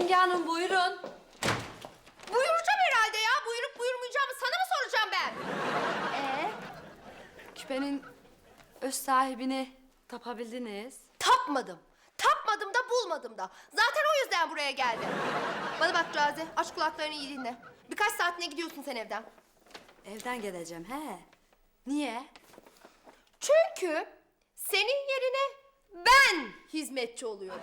Simge Hanım buyurun. Buyuracağım herhalde ya. Buyurup buyurmayacağımı sana mı soracağım ben? Ee, küpenin öz sahibini tapabildiniz. Tapmadım. Tapmadım da bulmadım da. Zaten o yüzden buraya geldim. Bana bak Cazi, aç kulaklarını iyi dinle. Birkaç saatine gidiyorsun sen evden. Evden geleceğim he. Niye? Çünkü senin yerine ben hizmetçi oluyorum.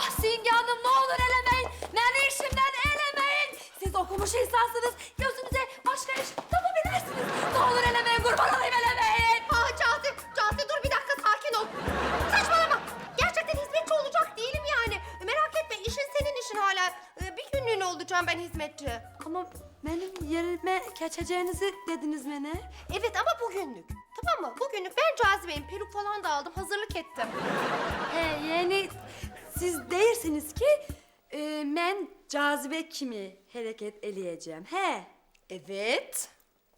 Ah Simge Hanım ne olur elemeyin. Beni işimden elemeyin. Siz okumuş insansınız. Gözünüze başka iş tapabilirsiniz. Ne olur elemeyin kurban olayım elemeyin. Ah Cazi, Cazi dur bir dakika sakin ol. Saçmalama. Gerçekten hizmetçi olacak değilim yani. Merak etme işin senin işin hala. Ee, Bir günlüğüne olacağım ben hizmetçi. Ama benim yerime geçeceğinizi dediniz bana. Evet ama bugünlük. Tamam mı? Bugünlük ben Cazibe'yim. Peruk falan da aldım. Hazırlık ettim. He yani siz değilsiniz ki e, ben cazibe kimi hareket eleyeceğim. He. Evet.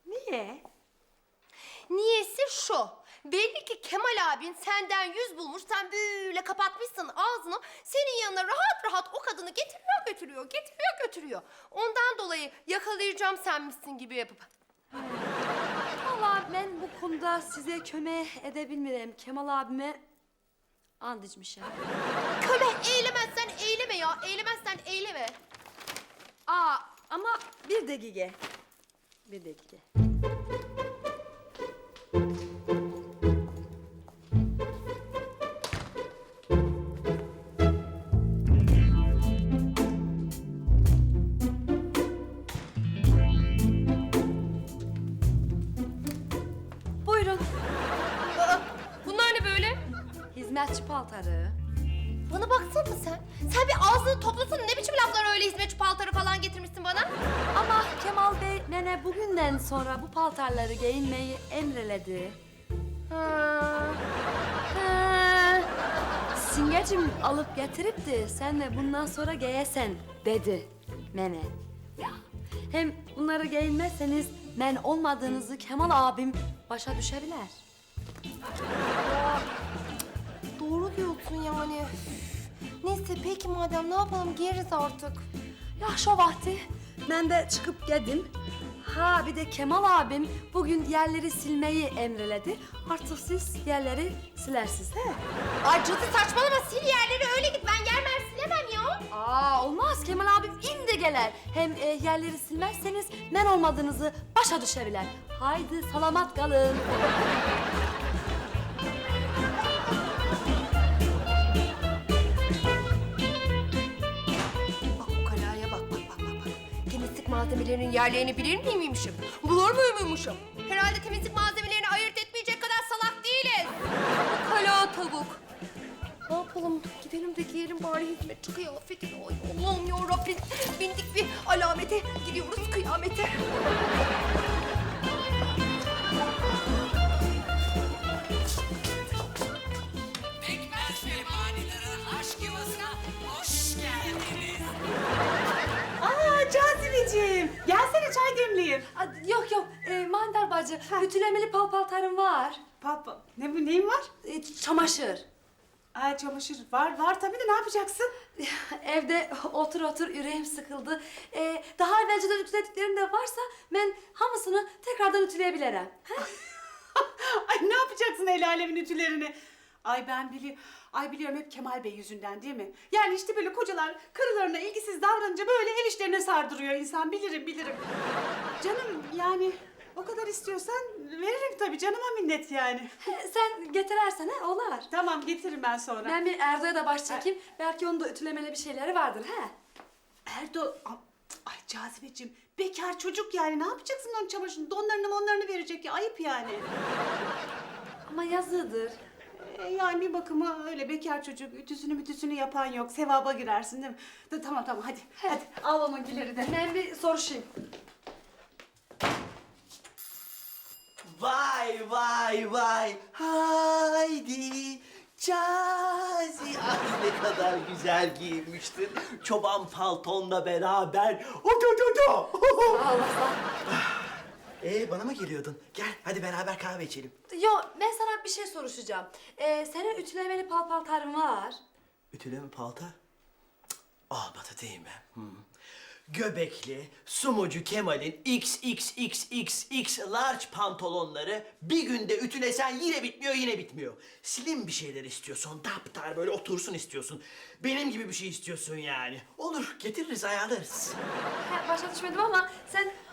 Niye? Niyesi şu. Belli ki Kemal abin senden yüz bulmuş. Sen böyle kapatmışsın ağzını. Senin yanına rahat rahat o kadını getiriyor götürüyor. Getiriyor götürüyor. Ondan dolayı yakalayacağım senmişsin gibi yapıp. Valla ben bu konuda size köme edebilmiyorum. Kemal abime and içmişim. Köle eğilemezsen eyleme ya. Eğilemezsen eyleme. Aa ama bir dakika. Bir dakika. Hizmetçi paltarı. Bana baksana sen. Sen bir ağzını toplasana. Ne biçim laflar öyle hizmetçi paltarı falan getirmişsin bana? Ama Kemal Bey nene bugünden sonra bu paltarları giyinmeyi emreledi. Ha. Ha, Simgecim alıp getirip de sen de bundan sonra giyesen dedi mene. Ya, hem bunları giyinmezseniz men olmadığınızı Kemal abim başa düşebilir. Doğru diyorsun yani. Neyse peki madem ne yapalım giyeriz artık. Ya şu vakti ben de çıkıp geldim. Ha bir de Kemal abim bugün yerleri silmeyi emreledi. Artık siz yerleri silersiniz he? Ay cadı saçmalama sil yerleri öyle git ben yer mer silemem ya. Aa olmaz Kemal abim indi gelir. Hem e, yerleri silmezseniz men olmadığınızı başa düşebilir. Haydi salamat kalın. Malzemelerinin yerlerini bilir miymişim? Bulur muymuşum? Herhalde temizlik malzemelerini ayırt etmeyecek kadar salak değiliz. Kala tavuk. Ne yapalım? Gidelim de giyelim bari hizmetçi kıyafetini. Ay Allah'ım ya Rabbim. Bindik bir alamete. Gidiyoruz kıyamete. Demleyeyim. Aa, yok yok e, Mandar bacı ütülemeli pal paltarım var. Papa ne bu neyin var? E, çamaşır. Aa çamaşır var var tabii de ne yapacaksın? Evde otur otur yüreğim sıkıldı. E, daha evvelceden ütülediklerim de varsa ben hamısını tekrardan ütüleyebilirim. Ay ne yapacaksın el alemin ütülerini? Ay ben biliyorum. Ay biliyorum hep Kemal Bey yüzünden değil mi? Yani işte böyle kocalar karılarına ilgisiz davranınca böyle el işlerine sardırıyor insan. Bilirim bilirim. Canım yani o kadar istiyorsan veririm tabii canıma minnet yani. Sen getirirsen he olar. Tamam getiririm ben sonra. Ben bir Erdo'ya da baş çekeyim. Belki onun da ütülemeli bir şeyleri vardır he. Erdo... Ay Cazibeciğim bekar çocuk yani ne yapacaksın onun çamaşırını donlarını monlarını verecek ya ayıp yani. Ama yazıdır. E, yani bir bakıma öyle bekar çocuk ütüsünü mütüsünü yapan yok. Sevaba girersin değil mi? De, tamam tamam hadi hadi. Al onunkileri de. Ben bir soruşayım. Vay vay vay. Haydi Cazi. Ay ne kadar güzel giyinmiştin. Çoban paltonla beraber. Otototo Allah Ee bana mı geliyordun? Gel hadi beraber kahve içelim Yo ben sana bir şey soruşacağım. Ee, senin ütülemeli pal paltarın var. Ütüle mi paltar? Cık, Olmadı değil mi? Hmm. Göbekli, sumucu Kemal'in XXXXX large pantolonları bir günde ütülesen yine bitmiyor, yine bitmiyor. Slim bir şeyler istiyorsun, daptar böyle otursun istiyorsun. Benim gibi bir şey istiyorsun yani. Olur, getiririz, ayarlarız. He, başa düşmedim ama sen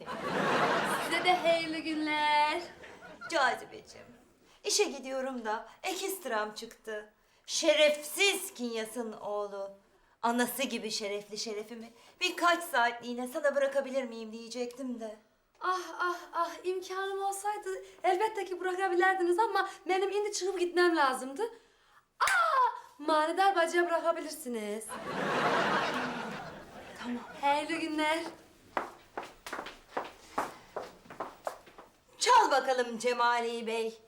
efendim. Size de hayırlı günler. Cazibeciğim, işe gidiyorum da ekstram çıktı. Şerefsiz Kinyas'ın oğlu. Anası gibi şerefli şerefimi birkaç saatliğine sana bırakabilir miyim diyecektim de. Ah ah ah imkanım olsaydı elbette ki bırakabilirdiniz ama benim indi çıkıp gitmem lazımdı. Aa manidar bacıya bırakabilirsiniz. tamam. Hayırlı günler. Çal bakalım Cemali Bey.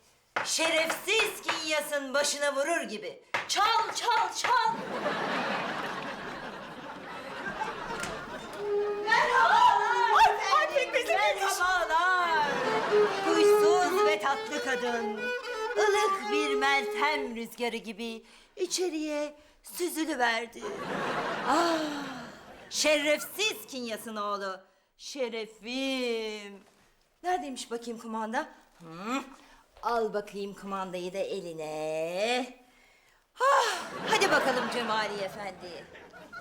Şerefsiz Kinyas'ın başına vurur gibi. Çal çal çal. Merhabalar. Ay, Merhabalar. Huysuz ve tatlı kadın. ılık bir meltem rüzgarı gibi içeriye süzülüverdi. Ah, şerefsiz Kinyas'ın oğlu. Şerefim. Neredeymiş bakayım kumanda? Hı? Al bakayım kumandayı da eline. Ah, hadi bakalım Cemali Efendi.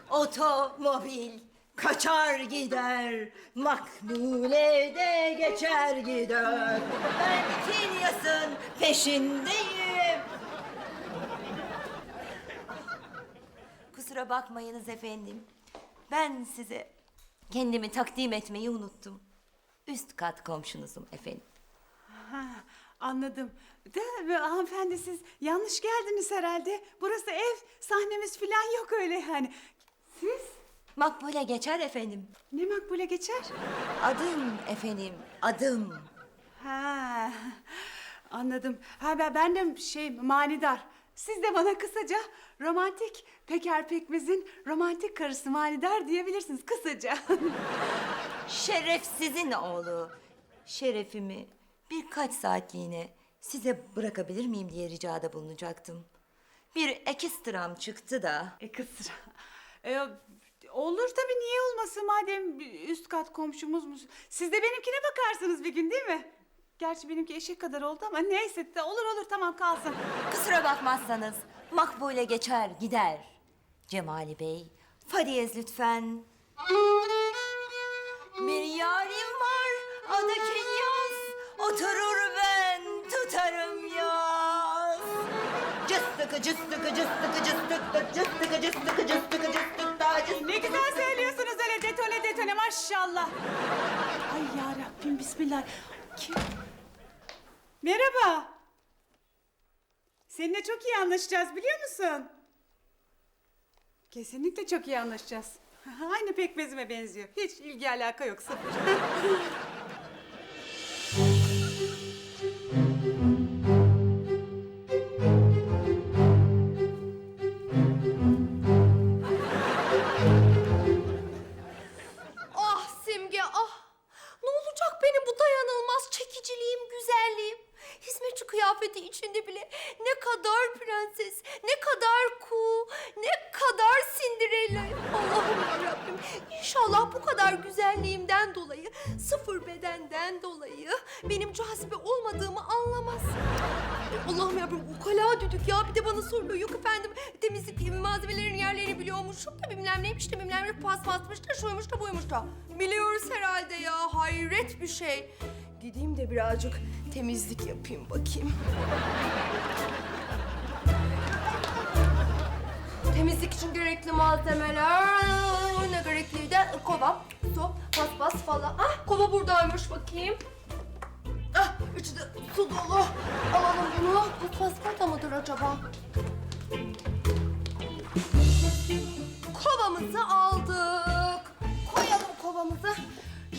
Otomobil kaçar gider, makbule de geçer gider. Ben Kinyas'ın peşindeyim. Kusura bakmayınız efendim. Ben size kendimi takdim etmeyi unuttum. Üst kat komşunuzum efendim. Ha, anladım. De, hanımefendi siz yanlış geldiniz herhalde. Burası ev, sahnemiz falan yok öyle yani. Siz Makbule geçer efendim. ne makbule geçer? Adım efendim, adım. Ha, anladım. Ha ben, ben de şey manidar. Siz de bana kısaca romantik Peker Pekmez'in romantik karısı manidar diyebilirsiniz kısaca. Şerefsizin oğlu. Şerefimi birkaç saatliğine size bırakabilir miyim diye ricada bulunacaktım. Bir ekstram çıktı da. e. E, olur tabii niye olmasın madem üst kat komşumuz musun? Siz de benimkine bakarsınız bir gün değil mi? Gerçi benimki eşek kadar oldu ama neyse de olur olur tamam kalsın. Kusura bakmazsanız makbule geçer gider. Cemali Bey, Fadiyez lütfen. Bir var, adı Kinyas. Oturur ben tutarım yaz. Cıstıkı cıstıkı cıstıkı cıstıkı cıstıkı cıstıkı cıstıkı cıstıkı da cıstıkı Ne güzel söylüyorsunuz öyle detone detone maşallah. Ay ya Rabbim bismillah. Kim? Merhaba. Seninle çok iyi anlaşacağız biliyor musun? Kesinlikle çok iyi anlaşacağız. Aynı pekmezime benziyor. Hiç ilgi alaka yok sıfır. bedenden dolayı benim cazibe olmadığımı anlamaz. Allah'ım yarabbim ukala düdük ya bir de bana soruyor. Yok efendim temizlik malzemelerin yerlerini biliyormuşum da bilmem neymiş de bilmem ne paspasmış da şuymuş da buymuş da. Biliyoruz herhalde ya hayret bir şey. Gideyim de birazcık temizlik yapayım bakayım. Temizlik için gerekli malzemeler ne gerekliydi? Kova, su, paspas falan. Ah kova buradaymış bakayım. Ah içi de su dolu. Alalım bunu. Bu pasparta mıdır acaba? Kovamızı aldık. Koyalım kovamızı.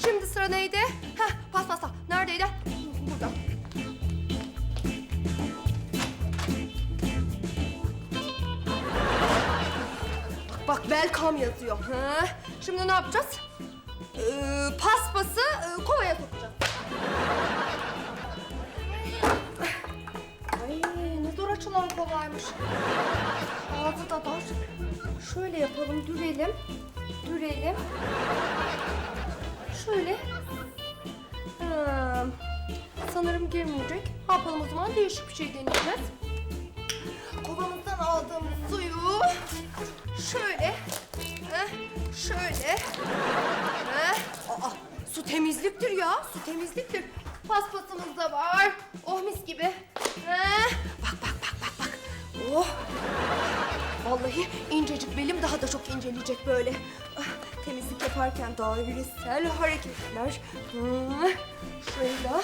Şimdi sıra neydi? Heh, paspasa. Neredeydi? Welcome yazıyor. Ha? Şimdi ne yapacağız? Ee, paspası e, kovaya sokacağız. Ay ne zor açılan kovaymış. Ağzı da dar. Şöyle yapalım, dürelim. Dürelim. Şöyle. Ha, sanırım girmeyecek. Ne yapalım o zaman? Değişik bir şey deneyeceğiz. Kovamızdan aldığımız suyu şöyle, şöyle, heh. Aa, su temizliktir ya, su temizliktir. Paspasımız da var. Oh mis gibi. Heh. Bak bak bak bak bak. Oh. Vallahi incecik belim daha da çok inceleyecek böyle. Ah, temizlik yaparken dairesel hareketler. Hı, Şöyle.